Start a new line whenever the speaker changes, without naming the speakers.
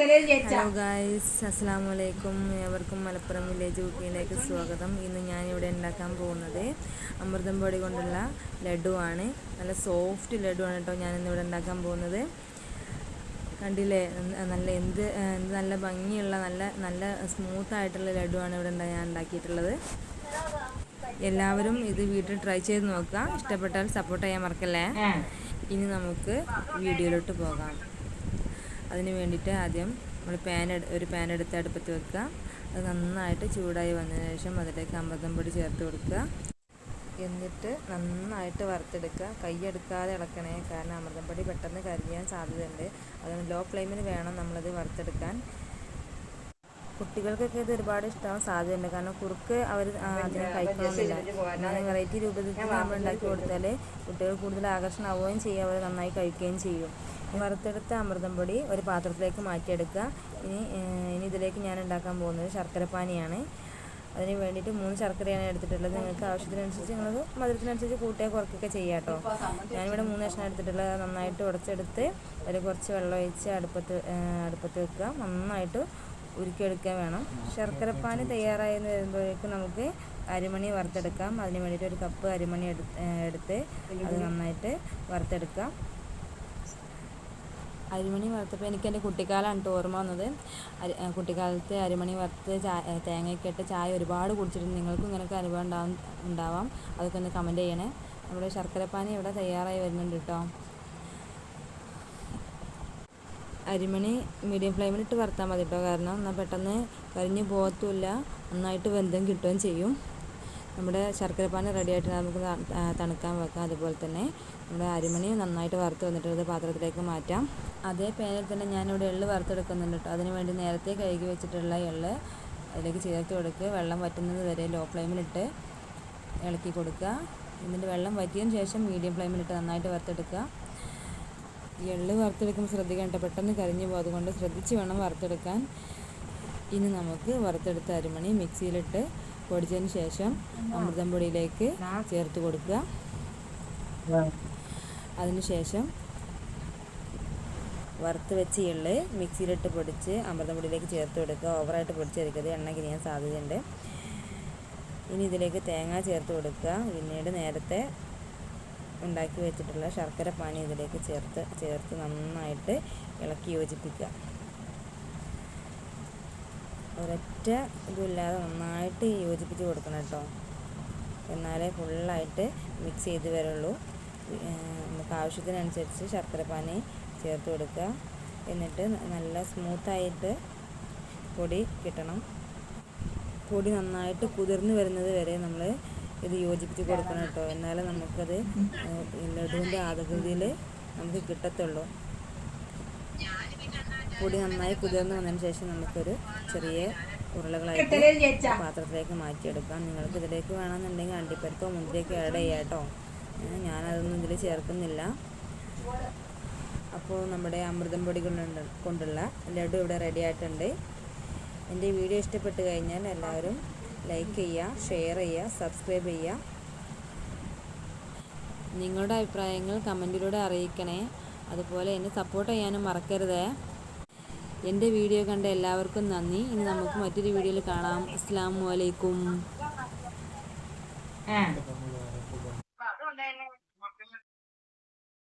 Hello guys അസ്സാം വലൈക്കും ഏവർക്കും മലപ്പുറം വില്ലേജ് കുക്കിങ്ങിലേക്ക് സ്വാഗതം. ഇന്ന് ഞാനിവിടെ ഇവിടെ ഉണ്ടാക്കാൻ പോകുന്നത് അമൃതം പൊടി കൊണ്ടുള്ള ലഡുവാണ്. നല്ല സോഫ്റ്റ് ലഡുവാണ് കേട്ടോ ഞാൻ ഇന്ന് ഇവിടെ ഉണ്ടാക്കാൻ പോകുന്നത്. കണ്ടില്ലേ? നല്ല എന്ത് എന്ത് നല്ല ഭംഗിയുള്ള നല്ല നല്ല സ്മൂത്ത് ആയിട്ടുള്ള ലഡുവാണ് ഇവിടെ ഉണ്ടാ- ഞാൻ ഉണ്ടാക്കിയിട്ടുള്ളത്. എല്ലാവരും ഇത് വീട്ടിൽ ട്രൈ ചെയ്ത് നോക്കുക. ഇഷ്ടപ്പെട്ടാൽ സപ്പോർട്ട് ചെയ്യാൻ മറക്കല്ലേ? ഇനി നമുക്ക് വീഡിയോയിലോട്ട് പോകാം. അതിന് വേണ്ടിയിട്ട് ആദ്യം നമ്മൾ പാൻ ഒരു പാൻ എടുത്ത് അടുപ്പത്ത് വെക്കുക. അത് നന്നായിട്ട് ചൂടായി വന്നതിന് ശേഷം അതിലേക്ക് അമൃതം പൊടി ചേർത്ത് കൊടുക്കുക. എന്നിട്ട് നന്നായിട്ട് വറുത്തെടുക്കുക. കൈയെടുക്കാതെ ഇളക്കണേ കാരണം അമൃതം പൊടി പെട്ടെന്ന് കരിയാൻ സാധ്യതയുണ്ട്. അതുകൊണ്ട് ലോ ഫ്ലെയിമിൽ വേണം നമ്മളത് വറുത്തെടുക്കാൻ. കുട്ടികൾക്കൊക്കെ ഇത് ഒരുപാട് ഇഷ്ടമാവാൻ സാധ്യതയുണ്ട്. കാരണം കുറുക്ക് അവർ അതിനെ കഴിക്കണമെന്നില്ല. എന്നാലും വെറൈറ്റി രൂപത്തിൽ നമ്മൾ ഉണ്ടാക്കി കൊടുത്താൽ കുട്ടികൾ കൂടുതൽ ആകർഷണമാവുകയും ചെയ്യും. അവർ നന്നായി കഴിക്കുകയും ചെയ്യും. വറുത്തെടുത്ത അമൃതം പൊടി ഒരു പാത്രത്തിലേക്ക് മാറ്റിയെടുക്കുക. ഇനി ഇനി ഇതിലേക്ക് ഞാൻ ഉണ്ടാക്കാൻ പോകുന്നത് ശർക്കരപ്പാനിയാണ് അതിന് വേണ്ടിയിട്ട് മൂന്ന് ശർക്കരയാണ് എടുത്തിട്ടുള്ളത്. നിങ്ങൾക്ക് ആവശ്യത്തിനനുസരിച്ച് നിങ്ങൾ മധുരത്തിനനുസരിച്ച് കൂട്ടിയാൽ കുറക്കൊക്കെ ചെയ്യാം കേട്ടോ. ഞാനിവിടെ മൂന്ന് കഷ്ണം എടുത്തിട്ടുള്ളത് നന്നായിട്ട് ഉടച്ചെടുത്ത് അതിൽ കുറച്ച് വെള്ളം ഒഴിച്ച് അടുപ്പത്ത് അടുപ്പത്ത് വെക്കുക. നന്നായിട്ട് ഉരുക്കിയെടുക്കാൻ വേണം. ശർക്കരപ്പാന് തയ്യാറായെന്ന് വരുമ്പോഴേക്കും നമുക്ക് അരിമണി വറുത്തെടുക്കാം. അതിന് വേണ്ടിയിട്ട് ഒരു കപ്പ് അരിമണി എടു എടുത്ത് അത് നന്നായിട്ട് വറുത്തെടുക്കാം. അരിമണി വറുത്തപ്പോൾ എനിക്ക് എന്റെ കുട്ടിക്കാലമാണ് കേട്ടോ ഓർമ്മ വന്നത്. കുട്ടിക്കാലത്ത് അരിമണി വറുത്ത് ചായ തേങ്ങയൊക്കെ ഇട്ട് ചായ ഒരുപാട് കുടിച്ചിട്ടുണ്ട് നിങ്ങൾക്കും ഇങ്ങനെയൊക്കെ അനുഭവം ഉണ്ടാവും ഉണ്ടാവാം. അതൊക്കെ ഒന്ന് കമന്റ് ചെയ്യണേ. നമ്മുടെ ശർക്കരപ്പാനി ഇവിടെ തയ്യാറായി വരുന്നുണ്ട് കേട്ടോ. അരിമണി മീഡിയം ഫ്ലെയിമിലിട്ട് വറുത്താൽ മതി കേട്ടോ. കാരണം എന്നാൽ പെട്ടെന്ന് കരിഞ്ഞ് പോകത്തുമില്ല. നന്നായിട്ട് വെന്തം കിട്ടുകയും ചെയ്യും. നമ്മുടെ ശർക്കരപ്പാനി റെഡി ആയിട്ട് നമുക്ക് തണുക്കാൻ വെക്കാം. അതുപോലെ തന്നെ നമ്മുടെ അരിമണി നന്നായിട്ട് വറുത്ത് വന്നിട്ടുള്ളത് പാത്രത്തിലേക്ക് മാറ്റാം. അതേ പാനിൽ തന്നെ ഞാനിവിടെ എള്ള് വറുത്തെടുക്കുന്നുണ്ട് കേട്ടോ അതിനുവേണ്ടി നേരത്തെ കഴുകി വെച്ചിട്ടുള്ള എള്ള് അതിലേക്ക് ചേർത്ത് കൊടുക്കുക. വെള്ളം വറ്റുന്നത് വരെ ലോ ഫ്ലെയിമിലിട്ട് ഇളക്കി കൊടുക്കുക. എന്നിട്ട് വെള്ളം വറ്റിയതിന് ശേഷം മീഡിയം ഫ്ലെയിമിലിട്ട് നന്നായിട്ട് വറുത്തെടുക്കുക. ഈ എള്ള് വറുത്തെടുക്കുമ്പോൾ ശ്രദ്ധിക്കണം പെട്ടെന്ന് കരിഞ്ഞു പോകും. അതുകൊണ്ട് ശ്രദ്ധിച്ച് വേണം വറുത്തെടുക്കാൻ. ഇനി നമുക്ക് വറുത്തെടുത്ത അരിമണി മിക്സിയിലിട്ട് പൊടിച്ചതിന് ശേഷം അമൃതം പൊടിയിലേക്ക് ചേർത്ത് കൊടുക്കുക. അതിനുശേഷം വറുത്ത് വെച്ച എള്ള് മിക്സിയിലിട്ട് പൊടിച്ച് അമൃതം പൊടിയിലേക്ക് ചേർത്ത് കൊടുക്കുക. ഓവറായിട്ട് പൊടിച്ചെടുക്കരുത്. എണ്ണ കിരിയാൻ സാധ്യതയുണ്ട്. ഇനി ഇതിലേക്ക് തേങ്ങ ചേർത്ത് കൊടുക്കുക. പിന്നീട് നേരത്തെ ഉണ്ടാക്കി വെച്ചിട്ടുള്ള ശർക്കര പാനി ഇതിലേക്ക് ചേർത്ത് ചേർത്ത് നന്നായിട്ട് ഇളക്കി യോജിപ്പിക്കുക. ഒരൊറ്റ ഇതുമില്ലാതെ നന്നായിട്ട് യോജിപ്പിച്ച് കൊടുക്കണം കേട്ടോ. എന്നാലേ ഫുള്ളായിട്ട് മിക്സ് ചെയ്ത് വരുള്ളൂ. നമുക്ക് ആവശ്യത്തിനനുസരിച്ച് ശർക്കരപ്പാനി ചേർത്ത് കൊടുക്കുക. എന്നിട്ട് നല്ല സ്മൂത്തായിട്ട് പൊടി കിട്ടണം. പൊടി നന്നായിട്ട് കുതിർന്നു വരുന്നത് വരെ നമ്മൾ ഇത് യോജിപ്പിച്ച് കൊടുക്കണം കേട്ടോ. എന്നാലേ നമുക്കത് ലഡുവിന്റെ ആകൃതിയിൽ നമുക്ക് കിട്ടത്തുള്ളൂ. പൊടി നന്നായി കുതിർന്ന് വന്നതിന് ശേഷം നമുക്കൊരു ചെറിയ ഉരുളകളായിട്ട് പാത്രത്തിലേക്ക് മാറ്റിയെടുക്കാം. നിങ്ങൾക്ക് ഇതിലേക്ക് വേണമെന്നുണ്ടെങ്കിൽ അണ്ടിപ്പരിപ്പോ മുന്തിരിയൊക്കെ ആഡ് ചെയ്യാം കേട്ടോ. ഞാനതൊന്നും ഇതിൽ ചേർക്കുന്നില്ല. അപ്പോൾ നമ്മുടെ അമൃതം പൊടി കൊണ്ടുണ്ട് കൊണ്ടുള്ള ലഡു ഇവിടെ റെഡി ആയിട്ടുണ്ട്. എന്റെ വീഡിയോ ഇഷ്ടപ്പെട്ട് കഴിഞ്ഞാൽ എല്ലാവരും ലൈക്ക് ചെയ്യുക ഷെയർ ചെയ്യുക സബ്സ്ക്രൈബ് ചെയ്യുക. നിങ്ങളുടെ അഭിപ്രായങ്ങൾ കമന്റിലൂടെ അറിയിക്കണേ. അതുപോലെ എന്നെ സപ്പോർട്ട് ചെയ്യാനും മറക്കരുത്. എന്റെ വീഡിയോ കണ്ട എല്ലാവർക്കും നന്ദി. ഇനി നമുക്ക് മറ്റൊരു വീഡിയോയിൽ കാണാം. അസ്സാം വലൈക്കും